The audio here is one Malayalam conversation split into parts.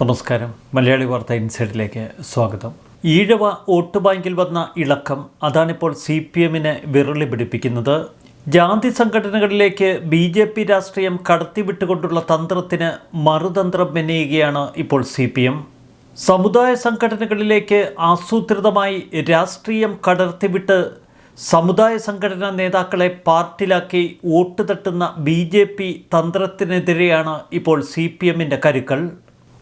നമസ്കാരം. മലയാളി വാർത്ത ഇൻസൈഡിലേക്ക് സ്വാഗതം. ഈഴവ വോട്ട് ബാങ്കിൽ വന്ന ഇളക്കം അതാണിപ്പോൾ സി പി എമ്മിനെ വിരളി പിടിപ്പിക്കുന്നത്. ജാതി സംഘടനകളിലേക്ക് ബി ജെ പി രാഷ്ട്രീയം കടത്തിവിട്ടുകൊണ്ടുള്ള തന്ത്രത്തിന് മറുതന്ത്രം മെനയുകയാണ് ഇപ്പോൾ സി പി എം സമുദായ സംഘടനകളിലേക്ക് ആസൂത്രിതമായി രാഷ്ട്രീയം കടർത്തിവിട്ട് സമുദായ സംഘടനാ നേതാക്കളെ പാർട്ടിലാക്കി വോട്ട് തട്ടുന്ന ബി ജെ പി തന്ത്രത്തിനെതിരെയാണ് ഇപ്പോൾ സി പി എമ്മിന്റെ കരുക്കൾ.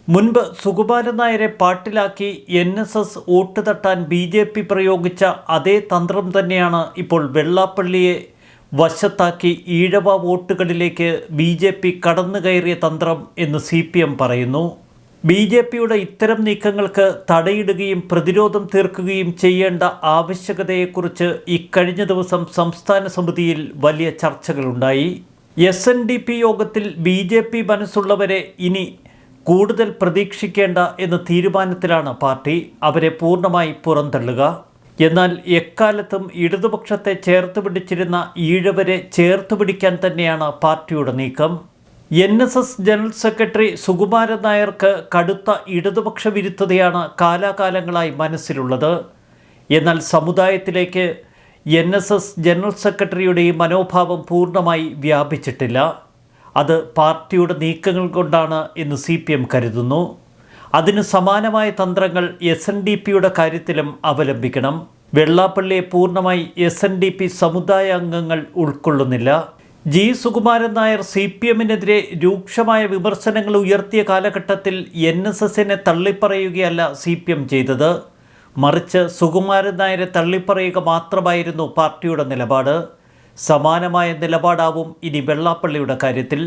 മുൻപ് സുകുമാരൻ നായരെ പാട്ടിലാക്കി എൻ എസ് എസ് വോട്ട് തട്ടാൻ ബി ജെ പി പ്രയോഗിച്ച അതേ തന്ത്രം തന്നെയാണ് ഇപ്പോൾ വെള്ളാപ്പള്ളിയെ വശത്താക്കി ഈഴവ വോട്ടുകളിലേക്ക് ബി ജെ പി കടന്നു കയറിയ തന്ത്രം എന്ന് സി പി എം പറയുന്നു. ബി ജെ പിയുടെ ഇത്തരം നീക്കങ്ങൾക്ക് തടയിടുകയും പ്രതിരോധം തീർക്കുകയും ചെയ്യേണ്ട ആവശ്യകതയെക്കുറിച്ച് ഇക്കഴിഞ്ഞ ദിവസം സംസ്ഥാന സമിതിയിൽ വലിയ ചർച്ചകളുണ്ടായി. എസ് എൻ ഡി പി യോഗത്തിൽ ബി ജെ പി മനസ്സുള്ളവരെ ഇനി കൂടുതൽ പ്രതീക്ഷിക്കേണ്ട എന്ന തീരുമാനത്തിലാണ് പാർട്ടി അവരെ പൂർണമായി പുറന്തള്ളുക. എന്നാൽ എക്കാലത്തും ഇടതുപക്ഷത്തെ ചേർത്ത് പിടിച്ചിരുന്ന ഈഴവരെ ചേർത്ത് പിടിക്കാൻ തന്നെയാണ് പാർട്ടിയുടെ നീക്കം. N S S general secretary Sukumaran നായർക്ക് കടുത്ത ഇടതുപക്ഷ വിരുദ്ധതയാണ് കാലാകാലങ്ങളായി മനസ്സിലുള്ളത്. എന്നാൽ സമുദായത്തിലേക്ക് എൻ എസ് എസ് ജനറൽ സെക്രട്ടറിയുടെ ഈ മനോഭാവം പൂർണമായി വ്യാപിച്ചിട്ടില്ല. അത് പാർട്ടിയുടെ നീക്കങ്ങൾ കൊണ്ടാണ് എന്ന് സി പി എം കരുതുന്നു. അതിന് സമാനമായ തന്ത്രങ്ങൾ എസ് എൻ ഡി പിയുടെ കാര്യത്തിലും അവലംബിക്കണം. വെള്ളാപ്പള്ളിയെ പൂർണമായി എസ് എൻ ഡി പി സമുദായ അംഗങ്ങൾ ഉൾക്കൊള്ളുന്നില്ല. G. Sukumaran Nair C P എമ്മിനെതിരെ രൂക്ഷമായ വിമർശനങ്ങൾ ഉയർത്തിയ കാലഘട്ടത്തിൽ എൻ എസ് എസിനെ തള്ളിപ്പറയുകയല്ല സി പി എം ചെയ്തത്. മറിച്ച് സുകുമാരൻ നായരെ തള്ളിപ്പറയുക മാത്രമായിരുന്നു പാർട്ടിയുടെ നിലപാട്. സമാനമായ നിലപാടാവും ഇനി വെള്ളാപ്പള്ളിയുടെ കാര്യത്തിൽ.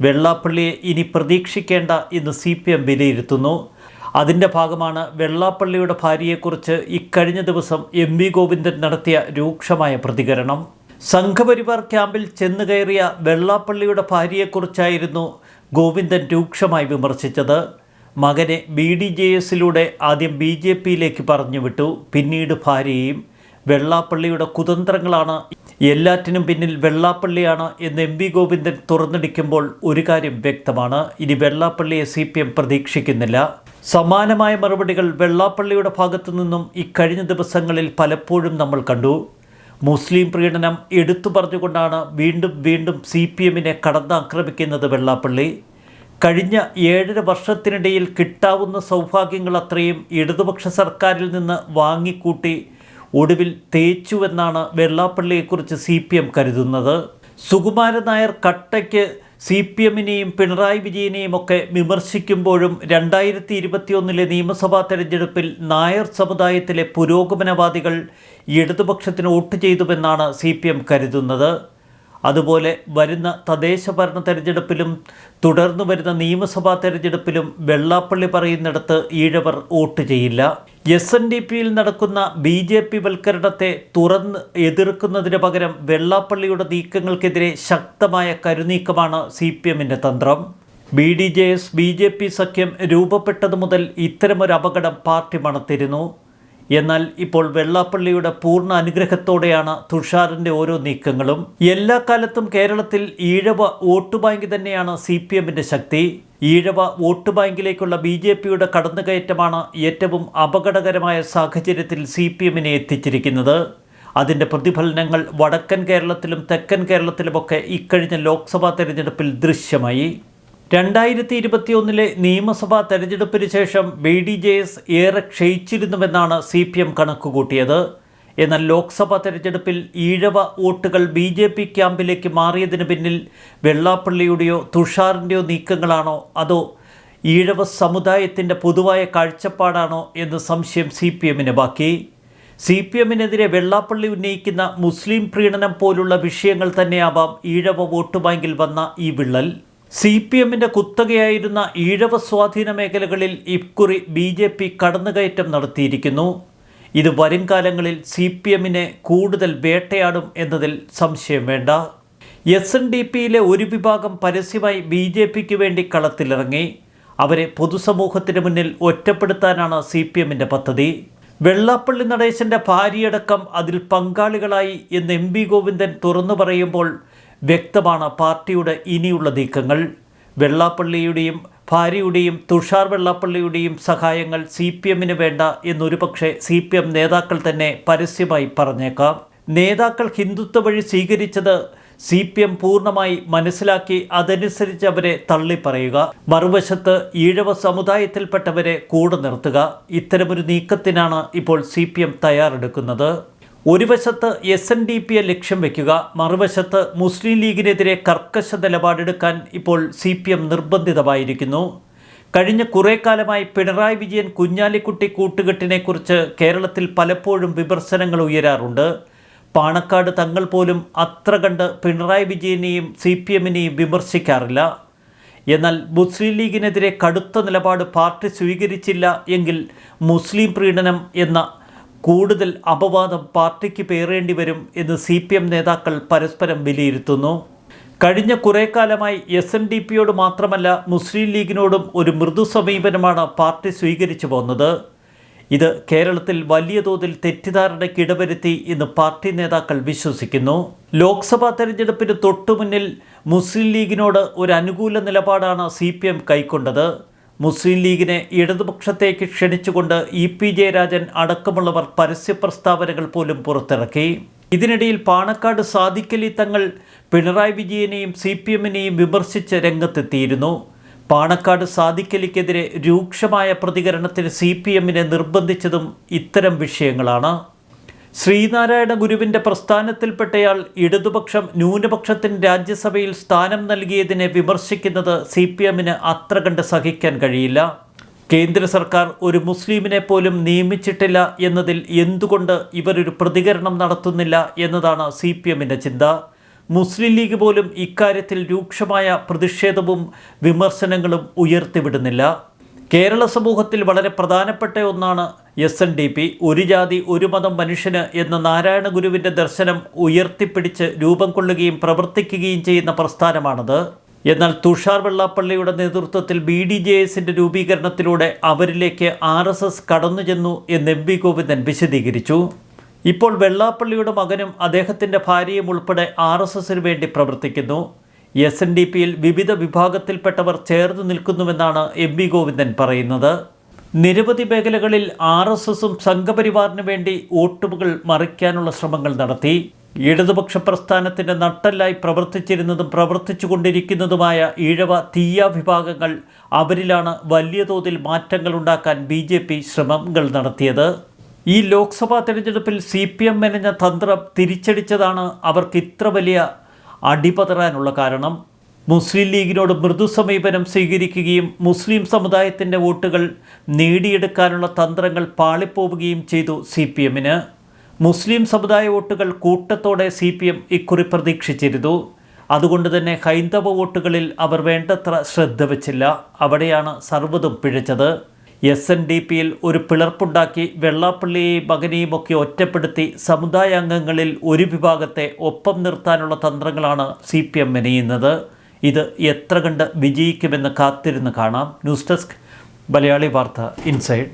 വെള്ളാപ്പള്ളിയെ ഇനി പ്രതീക്ഷിക്കേണ്ട എന്ന് സി പി എം വിലയിരുത്തുന്നു. അതിന്റെ ഭാഗമാണ് വെള്ളാപ്പള്ളിയുടെ ഭാര്യയെക്കുറിച്ച് ഇക്കഴിഞ്ഞ ദിവസം എം വി ഗോവിന്ദൻ നടത്തിയ രൂക്ഷമായ പ്രതികരണം. സംഘപരിവാർ ക്യാമ്പിൽ ചെന്നു കയറിയ വെള്ളാപ്പള്ളിയുടെ ഭാര്യയെക്കുറിച്ചായിരുന്നു ഗോവിന്ദൻ രൂക്ഷമായി വിമർശിച്ചത്. മകനെ ബി ഡി ജെ എസിലൂടെ ആദ്യം ബി ജെ പിയിലേക്ക് പറഞ്ഞുവിട്ടു. പിന്നീട് ഭാര്യയും വെള്ളാപ്പള്ളിയുടെ കുതന്ത്രങ്ങളാണ് എല്ലാറ്റിനും പിന്നിൽ വെള്ളാപ്പള്ളിയാണ് എന്ന് എം വി ഗോവിന്ദൻ തുറന്നടിക്കുമ്പോൾ ഒരു കാര്യം വ്യക്തമാണ്. ഇനി വെള്ളാപ്പള്ളിയെ സി പി എം പ്രതീക്ഷിക്കുന്നില്ല. സമാനമായ മറുപടികൾ വെള്ളാപ്പള്ളിയുടെ ഭാഗത്തു നിന്നും ഇക്കഴിഞ്ഞ ദിവസങ്ങളിൽ പലപ്പോഴും നമ്മൾ കണ്ടു. മുസ്ലിം പ്രീണനം എടുത്തു പറഞ്ഞുകൊണ്ടാണ് വീണ്ടും വീണ്ടും സി പി എമ്മിനെ കടന്നാക്രമിക്കുന്നത് വെള്ളാപ്പള്ളി. കഴിഞ്ഞ ഏഴര വർഷത്തിനിടയിൽ കിട്ടാവുന്ന സൗഭാഗ്യങ്ങൾ അത്രയും ഇടതുപക്ഷ സർക്കാരിൽ നിന്ന് വാങ്ങിക്കൂട്ടി ഒടുവിൽ തേച്ചുവെന്നാണ് വെള്ളാപ്പള്ളിയെക്കുറിച്ച് സി പി എം കരുതുന്നത്. സുകുമാരൻ നായർ കട്ടയ്ക്ക് സി പി എമ്മിനെയും പിണറായി വിജയനെയും ഒക്കെ വിമർശിക്കുമ്പോഴും രണ്ടായിരത്തി ഇരുപത്തിയൊന്നിലെ നിയമസഭാ തെരഞ്ഞെടുപ്പിൽ നായർ സമുദായത്തിലെ പുരോഗമനവാദികൾ ഇടതുപക്ഷത്തിന് വോട്ട് ചെയ്തുവെന്നാണ് സി പി എം കരുതുന്നത്. അതുപോലെ വരുന്ന തദ്ദേശ ഭരണ തെരഞ്ഞെടുപ്പിലും തുടർന്നു വരുന്ന നിയമസഭാ തെരഞ്ഞെടുപ്പിലും വെള്ളാപ്പള്ളി പറയുന്നിടത്ത് ഈഴവർ വോട്ട് ചെയ്യില്ല. എസ് എൻ ഡി പിയിൽ നടക്കുന്ന ബി ജെ പി വൽക്കരണത്തെ തുറന്ന് എതിർക്കുന്നതിന് പകരം വെള്ളാപ്പള്ളിയുടെ നീക്കങ്ങൾക്കെതിരെ ശക്തമായ കരുനീക്കമാണ് സി പി എമ്മിന്റെ തന്ത്രം. B D J S B J P സഖ്യം രൂപപ്പെട്ടതു മുതൽ ഇത്തരമൊരു അപകടം പാർട്ടി മണത്തിരുന്നു. എന്നാൽ ഇപ്പോൾ വെള്ളാപ്പള്ളിയുടെ പൂർണ അനുഗ്രഹത്തോടെയാണ് തുഷാറിന്റെ ഓരോ നീക്കങ്ങളും. എല്ലാ കാലത്തും കേരളത്തിൽ ഈഴവ വോട്ട് ബാങ്ക് തന്നെയാണ് സി പി എമ്മിന്റെ ശക്തി. ഈഴവ വോട്ട് ബാങ്കിലേക്കുള്ള ബി ജെ പിയുടെ കടന്നുകയറ്റമാണ് ഏറ്റവും അപകടകരമായ സാഹചര്യത്തിൽ സി പി എമ്മിനെ എത്തിച്ചിരിക്കുന്നത്. അതിന്റെ പ്രതിഫലനങ്ങൾ വടക്കൻ കേരളത്തിലും തെക്കൻ കേരളത്തിലുമൊക്കെ ഇക്കഴിഞ്ഞ ലോക്സഭാ തെരഞ്ഞെടുപ്പിൽ ദൃശ്യമായി. രണ്ടായിരത്തി ഇരുപത്തിയൊന്നിലെ നിയമസഭാ തെരഞ്ഞെടുപ്പിന് ശേഷം ബി ഡി ജെ എസ് ഏറെ ക്ഷയിച്ചിരുന്നുവെന്നാണ് സി പി എം കണക്കുകൂട്ടിയത്. എന്നാൽ ലോക്സഭാ തെരഞ്ഞെടുപ്പിൽ ഈഴവ വോട്ടുകൾ ബി ജെ പി ക്യാമ്പിലേക്ക് മാറിയതിന് പിന്നിൽ വെള്ളാപ്പള്ളിയുടെയോ തുഷാറിന്റെയോ നീക്കങ്ങളാണോ അതോ ഈഴവ സമുദായത്തിന്റെ പൊതുവായ കാഴ്ചപ്പാടാണോ എന്ന് സംശയം സി പി എമ്മിന് ബാക്കി. സി പി എമ്മിനെതിരെ വെള്ളാപ്പള്ളി ഉന്നയിക്കുന്ന മുസ്ലിം പ്രീണനം പോലുള്ള വിഷയങ്ങൾ തന്നെയാവാം ഈഴവ വോട്ട് ബാങ്കിൽ വന്ന ഈ വിള്ളൽ. സി പി എമ്മിന്റെ കുത്തകയായിരുന്ന ഈഴവ സ്വാധീന മേഖലകളിൽ ഇക്കുറി ബി ജെ പി കടന്നുകയറ്റം നടത്തിയിരിക്കുന്നു. ഇത് വരും കാലങ്ങളിൽ സി പി എമ്മിനെ കൂടുതൽ വേട്ടയാടും എന്നതിൽ സംശയം വേണ്ട. എസ് എൻ ഡി പിയിലെ ഒരു വിഭാഗം പരസ്യമായി ബി ജെ പിക്ക് വേണ്ടി കളത്തിലിറങ്ങി. അവരെ പൊതുസമൂഹത്തിന് മുന്നിൽ ഒറ്റപ്പെടുത്താനാണ് സി പി എമ്മിന്റെ പദ്ധതി. വെള്ളാപ്പള്ളി നടേശന്റെ ഭാര്യയടക്കം അതിൽ പങ്കാളികളായി എന്ന് എം വി ഗോവിന്ദൻ തുറന്നു പറയുമ്പോൾ വ്യക്തമാണ് പാർട്ടിയുടെ ഇനിയുള്ള നീക്കങ്ങൾ. വെള്ളാപ്പള്ളിയുടെയും ഭാര്യയുടെയും തുഷാർ വെള്ളാപ്പള്ളിയുടെയും സഹായങ്ങൾ സി പി എമ്മിന് വേണ്ട എന്നൊരു പക്ഷേ സി പി എം നേതാക്കൾ തന്നെ പരസ്യമായി പറഞ്ഞേക്കാം. നേതാക്കൾ ഹിന്ദുത്വ വഴി സ്വീകരിച്ചത് സി പി എം പൂർണമായി മനസ്സിലാക്കി അതനുസരിച്ച് അവരെ തള്ളിപ്പറയുക. മറുവശത്ത് ഈഴവ സമുദായത്തിൽപ്പെട്ടവരെ കൂടെ നിർത്തുക. ഇത്തരമൊരു നീക്കത്തിനാണ് ഇപ്പോൾ സി പി എം തയ്യാറെടുക്കുന്നത്. ഒരു വശത്ത് എസ് എൻ ഡി പിയെ ലക്ഷ്യം വയ്ക്കുക മറുവശത്ത് മുസ്ലിം ലീഗിനെതിരെ കർക്കശ നിലപാടെടുക്കാൻ ഇപ്പോൾ സി പി എം നിർബന്ധിതമായിരിക്കുന്നു. കഴിഞ്ഞ കുറേ കാലമായി പിണറായി വിജയൻ കുഞ്ഞാലിക്കുട്ടി കൂട്ടുകെട്ടിനെക്കുറിച്ച് കേരളത്തിൽ പലപ്പോഴും വിമർശനങ്ങൾ ഉയരാറുണ്ട്. പാണക്കാട് തങ്ങൾ പോലും അത്ര കണ്ട് പിണറായി വിജയനെയും സി പി എമ്മിനെയും വിമർശിക്കാറില്ല. എന്നാൽ മുസ്ലിം ലീഗിനെതിരെ കടുത്ത നിലപാട് പാർട്ടി സ്വീകരിച്ചില്ല എങ്കിൽ മുസ്ലിം പ്രീണനം എന്ന കൂടുതൽ അപവാദം പാർട്ടിക്ക് പേറേണ്ടി വരും എന്ന് സി പി എം നേതാക്കൾ പരസ്പരം വിലയിരുത്തുന്നു. കഴിഞ്ഞ കുറേ കാലമായി എസ് എൻ ഡി പിയോട് മാത്രമല്ല മുസ്ലിം ലീഗിനോടും ഒരു മൃദു സമീപനമാണ് പാർട്ടി സ്വീകരിച്ചു പോകുന്നത് ഇത് കേരളത്തിൽ വലിയ തോതിൽ തെറ്റിദ്ധാരണയ്ക്ക് ഇടവരുത്തി എന്ന് പാർട്ടി നേതാക്കൾ വിശ്വസിക്കുന്നു. ലോക്സഭാ തെരഞ്ഞെടുപ്പിന് തൊട്ടുമുന്നിൽ മുസ്ലിം ലീഗിനോട് ഒരു അനുകൂല നിലപാടാണ് സി കൈക്കൊണ്ടത്. മുസ്ലിം ലീഗിനെ ഇടതുപക്ഷത്തേക്ക് ക്ഷണിച്ചുകൊണ്ട് ഇ പി ജയരാജൻ അടക്കമുള്ളവർ പരസ്യ പ്രസ്താവനകൾ പോലും പുറത്തിറക്കി. ഇതിനിടയിൽ പാണക്കാട് സാദിക്കലി തങ്ങൾ പിണറായി വിജയനെയും സി പി എമ്മിനെയും വിമർശിച്ച് രംഗത്തെത്തിയിരുന്നു. പാണക്കാട് സാദിക്കലിക്കെതിരെ രൂക്ഷമായ പ്രതികരണത്തിന് സി പി എമ്മിനെ നിർബന്ധിച്ചതും ഇത്തരം വിഷയങ്ങളാണ്. ശ്രീനാരായണ ഗുരുവിന്റെ പ്രസ്ഥാനത്തിൽപ്പെട്ടയാൾ ഇടതുപക്ഷം ന്യൂനപക്ഷത്തിന് രാജ്യസഭയിൽ സ്ഥാനം നൽകിയതിനെ വിമർശിക്കുന്നത് സി പി എമ്മിന് അത്ര കണ്ട് സഹിക്കാൻ കഴിയില്ല. കേന്ദ്ര സർക്കാർ ഒരു മുസ്ലിമിനെ പോലും നിയമിച്ചിട്ടില്ല എന്നതിൽ എന്തുകൊണ്ട് ഇവരൊരു പ്രതികരണം നടത്തുന്നില്ല എന്നതാണ് സി പി എമ്മിന്റെ ചിന്ത. മുസ്ലിം ലീഗ് പോലും ഇക്കാര്യത്തിൽ രൂക്ഷമായ പ്രതിഷേധവും വിമർശനങ്ങളും ഉയർത്തിവിടുന്നില്ല. കേരള സമൂഹത്തിൽ വളരെ പ്രധാനപ്പെട്ട ഒന്നാണ് എസ് എൻ ഡി പി ഒരു ജാതി ഒരു മതം മനുഷ്യന് എന്ന നാരായണ ഗുരുവിന്റെ ദർശനം ഉയർത്തിപ്പിടിച്ച് രൂപം കൊള്ളുകയും പ്രവർത്തിക്കുകയും ചെയ്യുന്ന പ്രസ്ഥാനമാണത്. എന്നാൽ തുഷാർ വെള്ളാപ്പള്ളിയുടെ നേതൃത്വത്തിൽ ബി ഡി ജെ എസിന്റെ രൂപീകരണത്തിലൂടെ അവരിലേക്ക് ആർ എസ് എസ് കടന്നു ചെന്നു എന്ന് എം വി ഗോവിന്ദൻ വിശദീകരിച്ചു. ഇപ്പോൾ വെള്ളാപ്പള്ളിയുടെ മകനും അദ്ദേഹത്തിന്റെ ഭാര്യയും ഉൾപ്പെടെ ആർ എസ് എസിന് വേണ്ടി പ്രവർത്തിക്കുന്നു. എസ് എൻ ഡി പിയിൽ വിവിധ വിഭാഗത്തിൽപ്പെട്ടവർ ചേർന്ന് നിൽക്കുന്നുവെന്നാണ് എം വി ഗോവിന്ദൻ പറയുന്നത്. നിരവധി മേഖലകളിൽ ആർ എസ് എസും സംഘപരിവാറിന് വേണ്ടി വോട്ടുകൾ മറിക്കാനുള്ള ശ്രമങ്ങൾ നടത്തി. ഇടതുപക്ഷ പ്രസ്ഥാനത്തിന്റെ നട്ടല്ലായി പ്രവർത്തിച്ചിരുന്നതും പ്രവർത്തിച്ചുകൊണ്ടിരിക്കുന്നതുമായ ഈഴവ തീയ വിഭാഗങ്ങൾ അവരിലാണ് വലിയ തോതിൽ മാറ്റങ്ങൾ ഉണ്ടാക്കാൻ ബി ജെ പി ശ്രമങ്ങൾ നടത്തിയത്. ഈ ലോക്സഭാ തെരഞ്ഞെടുപ്പിൽ സി പി എം മെനഞ്ഞ തന്ത്രം തിരിച്ചടിച്ചതാണ് അവർക്ക് ഇത്ര വലിയ അടിപതറാനുള്ള കാരണം മുസ്ലിം ലീഗിനോട് മൃദു സമീപനം സ്വീകരിക്കുകയും മുസ്ലിം സമുദായത്തിന്റെ വോട്ടുകൾ നേടിയെടുക്കാനുള്ള തന്ത്രങ്ങൾ പാളിപ്പോവുകയും ചെയ്തു സി പി എമ്മിന് മുസ്ലിം സമുദായ വോട്ടുകൾ കൂട്ടത്തോടെ സി പി എം ഇക്കുറി പ്രതീക്ഷിച്ചിരുന്നു. അതുകൊണ്ട് തന്നെ ഹൈന്ദവ വോട്ടുകളിൽ അവർ വേണ്ടത്ര ശ്രദ്ധ വച്ചില്ല. അവിടെയാണ് സർവതും പിഴച്ചത്. എസ് എൻ ഡി പിയിൽ ഒരു പിളർപ്പുണ്ടാക്കി വെള്ളാപ്പള്ളിയെയും മകനെയും ഒക്കെ ഒറ്റപ്പെടുത്തി സമുദായ അംഗങ്ങളിൽ ഒരു വിഭാഗത്തെ ഒപ്പം നിർത്താനുള്ള തന്ത്രങ്ങളാണ് സി പി എം മെനയുന്നത്. ഇത് എത്ര കണ്ട് വിജയിക്കുമെന്ന് കാത്തിരുന്ന് കാണാം. ന്യൂസ് ഡെസ്ക് മലയാളി വാർത്ത ഇൻസൈഡ്.